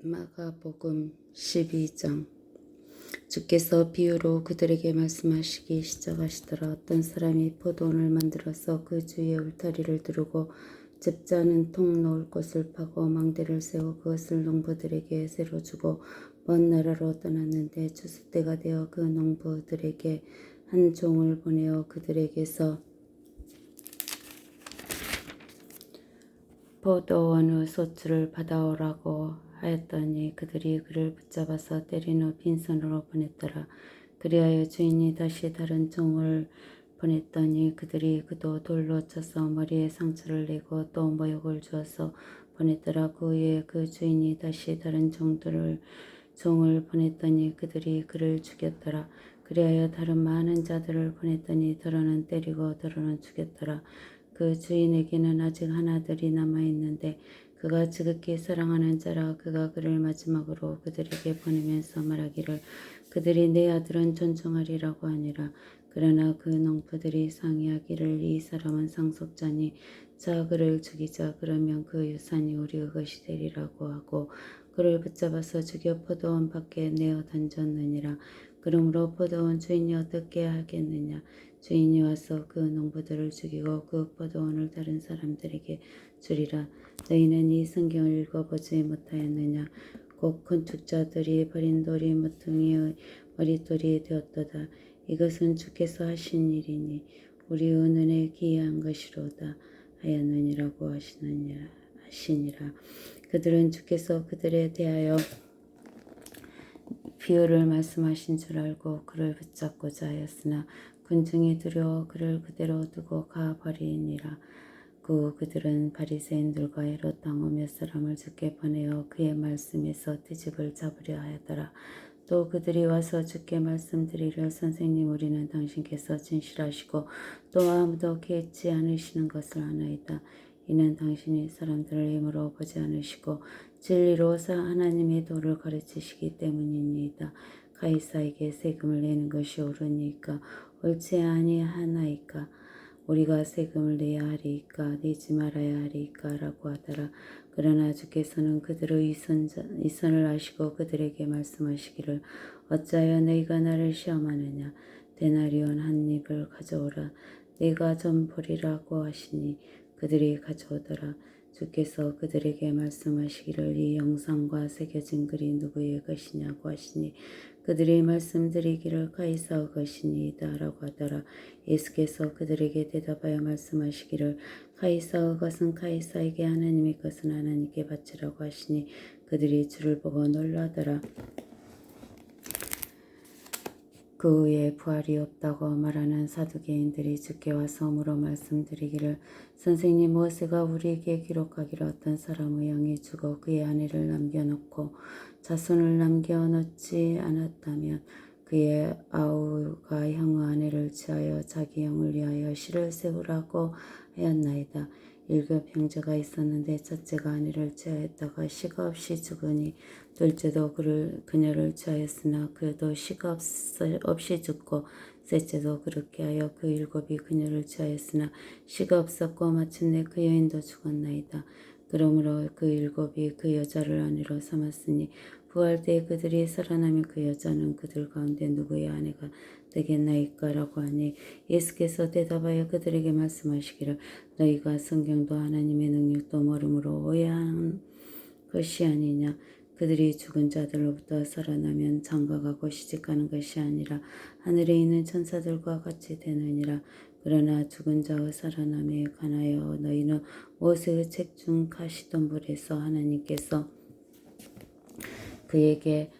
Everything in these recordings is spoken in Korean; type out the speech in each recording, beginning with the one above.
마가복음 12장. 주께서 비유로 그들에게 말씀하시기 시작하시더라. 어떤 사람이 포도원을 만들어서 그 주위에 울타리를 두르고 집자는 통 놓을 곳을 파고 망대를 세워 그것을 농부들에게 새로 주고 먼 나라로 떠났는데 추수 때가 되어 그 농부들에게 한 종을 보내어 그들에게서 포도원의 소출을 받아오라고 하였더니 그들이 그를 붙잡아서 후 빈손으로 보냈더라. 그리하여 주인이 다시 다른 종을 보냈더니 그들이 그도 돌로 쳐서 머리에 상처를 내고 또 모욕을 주어서 보냈더라. 그 후에 그 주인이 다시 다른 종들을 종을 보냈더니 그들이 그를 죽였더라. 그리하여 다른 많은 자들을 보냈더니 더러는 때리고 더러는 죽였더라. 그 주인에게는 아직 하나들이 남아 있는데 그가 지극히 사랑하는 자라 그가 그를 마지막으로 그들에게 보내면서 말하기를 그들이 내 아들은 존중하리라고 하니라. 그러나 그 농부들이 상의하기를 이 사람은 상속자니 자 그를 죽이자. 그러면 그 유산이 우리의 것이 되리라고 하고 그를 붙잡아서 죽여 포도원 밖에 내어 던졌느니라. 그러므로 포도원 주인이 어떻게 하겠느냐 주인이 와서 그 농부들을 죽이고 그 포도원을 다른 사람들에게 주리라. 너희는 이 성경을 읽어보지 못하였느냐? 곧 건축자들이 버린 돌이 모퉁이의 머릿돌이 되었도다. 이것은 주께서 하신 일이니 우리의 눈에 기이한 것이로다 하였느니라고 하시느니라 하시니라. 그들은 주께서 그들에 대하여 비유를 말씀하신 줄 알고 그를 붙잡고자 하였으나 군중이 두려워 그를 그대로 두고 가버리니라. 그 그들은 바리새인들과 헤롯 당후 몇 사람을 죽게 보내어 그의 말씀에서 트집을 잡으려 하였더라. 또 그들이 와서 주께 말씀드리려 선생님 우리는 당신께서 진실하시고 또 아무도 개치 않으시는 것을 아나이다. 이는 당신이 사람들을 힘으로 보지 않으시고 진리로서 하나님의 도를 가르치시기 때문입니다. 가이사에게 세금을 내는 것이 옳으니까 옳지 아니하나이까? 우리가 세금을 내야 하리이까? 내지 말아야 하리이까? 라고 하더라. 그러나 주께서는 그들의 이선, 이선을 아시고 그들에게 말씀하시기를 어찌하여 너희가 나를 시험하느냐? 데나리온 한 입을 가져오라. 내가 좀 보리라고 하시니 그들이 가져오더라. 주께서 그들에게 말씀하시기를 이 영상과 새겨진 글이 누구의 것이냐고 하시니 그들이 말씀드리기를 가이사의 것이니이다 라고 하더라. 예수께서 그들에게 대답하여 말씀하시기를 가이사의 것은 가이사에게 하나님의 것은 하나님께 바치라고 하시니 그들이 주를 보고 놀라더라. 그 후에 부활이 없다고 말하는 사두개인들이 주께 와서 물어 말씀드리기를 선생님 모세가 우리에게 기록하기를 어떤 사람의 영이 죽어 그의 아내를 남겨놓고 자손을 남겨놓지 않았다면 그의 아우가 형의 아내를 취하여 자기 영을 위하여 시를 세우라고 하였나이다. 일급 형제가 있었는데 첫째가 아내를 취하였다가 시가 없이 죽으니 둘째도 그를 그녀를 취하였으나 그도 시가 없, 없이 죽고 셋째도 그렇게 하여 그 일곱이 그녀를 취하였으나 시가 없었고 마침내 그 여인도 죽었나이다. 그러므로 그 일곱이 그 여자를 아내로 삼았으니 부활 때 그들이 살아나면 그 여자는 그들 가운데 누구의 아내가 되겠나이까라고 하니 예수께서 대답하여 그들에게 말씀하시기를 너희가 성경도 하나님의 능력도 모름으로 오해한 것이 아니냐 그들이 죽은 자들로부터 살아나면 장가가고 시집가는 것이 아니라 하늘에 있는 천사들과 같이 되느니라. 그러나 죽은 자의 살아남에 관하여 너희는 모세의 책 중 가시덤불에서 하나님께서 그에게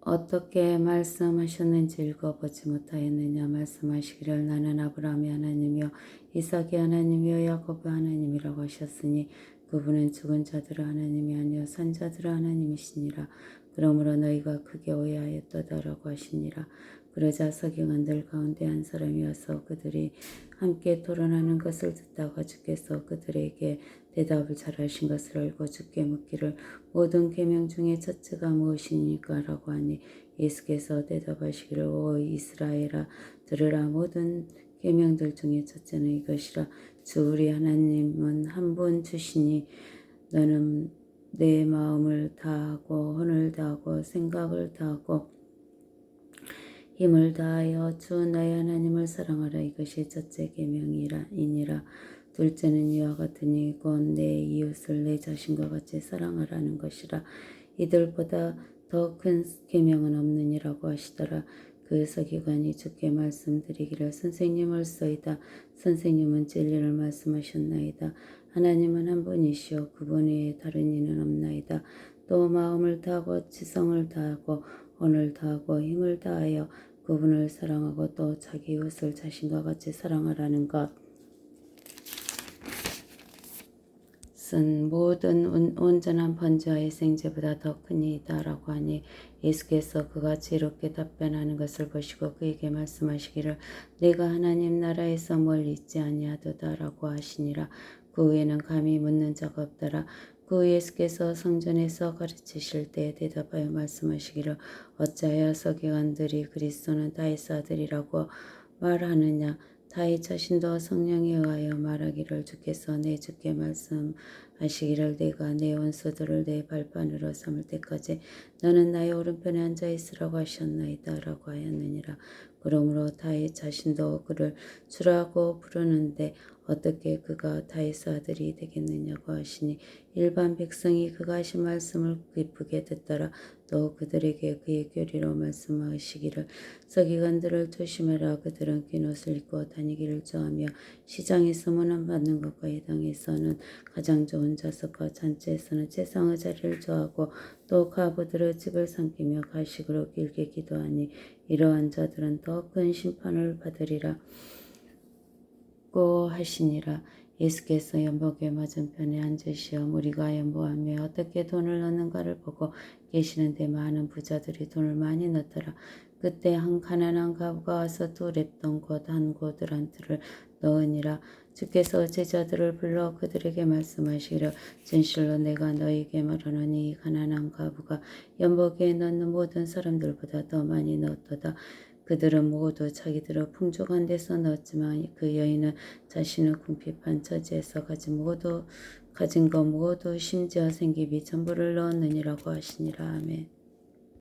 어떻게 말씀하셨는지 읽어보지 못하였느냐 말씀하시기를 나는 아브라함의 하나님이요 이삭의 하나님이요 야곱의 하나님이라고 하셨으니 그분은 죽은 자들의 하나님이 아니요 산자들의 하나님이시니라. 그러므로 너희가 크게 오해하였다라고 하시니라. 그러자 서경한들 가운데 한 사람이 와서 그들이 함께 토론하는 것을 듣다가 주께서 그들에게 대답을 잘하신 것을 알고 주께 묻기를 모든 계명 중에 첫째가 무엇이니까 라고 하니 예수께서 대답하시기를 오 이스라엘아 들으라. 모든 계명들 중에 첫째는 이것이라 주 우리 하나님은 한분 주시니 너는 내 마음을 다하고 혼을 다하고 생각을 다하고 힘을 다하여 주 나의 하나님을 사랑하라. 이것이 첫째 계명이라 이니라. 둘째는 이와 같으니 곧 내 이웃을 내 자신과 같이 사랑하라는 것이라. 이들보다 더 큰 계명은 없느니라고 하시더라 그 서기관이 주께 말씀드리기를 선생님을 써이다. 선생님은 진리를 말씀하셨나이다. 하나님은 한 분이시오 그분 외에 다른 이는 없나이다. 또 마음을 다하고 지성을 다하고 혼을 다하고 힘을 다하여 그분을 사랑하고 또 자기 이웃을 자신과 같이 사랑하라는 것. 쓴 모든 온- 온전한 번제와의 생제보다 더 크니이다라고 하니 예수께서 그같이 이렇게 답변하는 것을 보시고 그에게 말씀하시기를 내가 하나님 나라에서 멀리 있지 아니하도다라고 하시니라. 그 후에는 감히 묻는 자가 없더라. 그 예수께서 성전에서 가르치실 때 대답하여 말씀하시기를 어찌하여 서기관들이 그리스도는 다윗 아들이라고 말하느냐 다윗 자신도 성령에 의하여 말하기를 주께서 내 주께 말씀하시기를 내가 내 원수들을 내 발판으로 삼을 때까지 너는 나의 오른편에 앉아 있으라고 하셨나이다라고 하였느니라 그러므로 다윗 자신도 그를 주라고 부르는데 어떻게 그가 다윗 아들이 되겠느냐고 하시니 일반 백성이 그가 하신 말씀을 기쁘게 듣더라. 또 그들에게 그의 교리로 말씀하시기를 서기관들을 조심하라. 그들은 긴 옷을 입고 다니기를 좋아하며 시장에서 문안받는 것과 예당에서는 가장 좋은 좌석과 잔치에서는 최상의 자리를 좋아하고 또 가부들의 집을 삼키며 가식으로 길게 기도하니 이러한 자들은 더 큰 심판을 받으리라 고 하시니라 예수께서 연복의 맞은편에 앉으시어 무리가 연보하며 어떻게 돈을 넣는가를 보고 계시는데 많은 부자들이 돈을 많이 넣더라. 그때 한 가난한 가부가 와서 두 랩돈 곧한 고드란트를 넣으니라. 주께서 제자들을 불러 그들에게 말씀하시기를 진실로 내가 너희에게 말하노니 이 가난한 가부가 연복에 넣는 모든 사람들보다 더 많이 넣었도다. 그들은 모두 자기들의 풍족한 데서 넣었지만 그 여인은 자신의 궁핍한 처지에서 가진 모두 가진 것 모두 심지어 생기비 전부를 넣었느니라고 하시니라 아멘.